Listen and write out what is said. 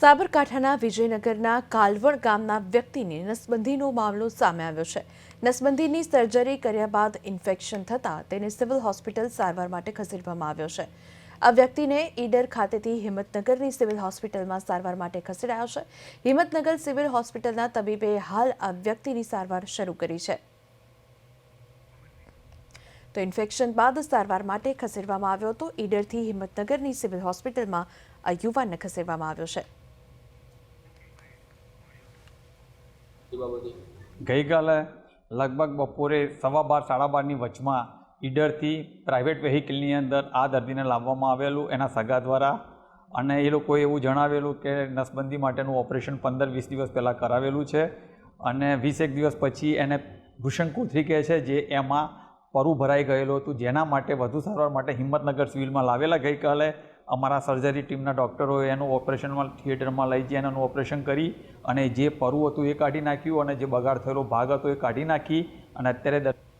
સાબરકાંઠાના વિજયનગરના કાલવણ ગામના વ્યક્તિની નસબંધીનો મામલો સામે આવ્યો છે. નસબંધીની સર્જરી કર્યા બાદ ઇન્ફેક્શન થતાં તેને સિવિલ હોસ્પિટલ સારવાર માટે ખસેડવામાં આવ્યો છે. આ વ્યક્તિને ઈડર ખાતેથી હિંમતનગરની સિવિલ હોસ્પિટલમાં સારવાર માટે ખસેડાયો છે. હિંમતનગર સિવિલ હોસ્પિટલના તબીબે હાલ આ વ્યક્તિની સારવાર શરૂ કરી છે. તો ઇન્ફેક્શન બાદ સારવાર માટે ખસેડવામાં આવ્યો હતો ઈડરથી હિંમતનગરની સિવિલ હોસ્પિટલમાં આ યુવાનને ખસેડવામાં આવ્યો છે. ગઈકાલે લગભગ બપોરે સવા બાર, સાડા બારની વચમાં ઈડરથી પ્રાઇવેટ વ્હીકલની અંદર આ દર્દીને લાવવામાં આવેલું એના સગા દ્વારા. અને એ લોકોએ એવું જણાવેલું કે નસબંધી માટેનું ઓપરેશન પંદર, વીસ દિવસ પહેલાં કરાવેલું છે. અને વીસેક દિવસ પછી એને ભૂષણકોથરી કહે છે જે એમાં પરુ ભરાઈ ગયેલું હતું, જેના માટે વધુ સારવાર માટે હિંમતનગર સિવિલમાં લાવેલા ગઈકાલે. અમારા સર્જરી ટીમના ડૉક્ટરોએ એનું ઓપરેશનમાં, થિયેટરમાં લઈ જઈને એનું ઓપરેશન કરી અને જે પરુ હતું એ કાઢી નાખ્યું અને જે બગાડ થયેલો ભાગ હતો એ કાઢી નાખી અને અત્યારે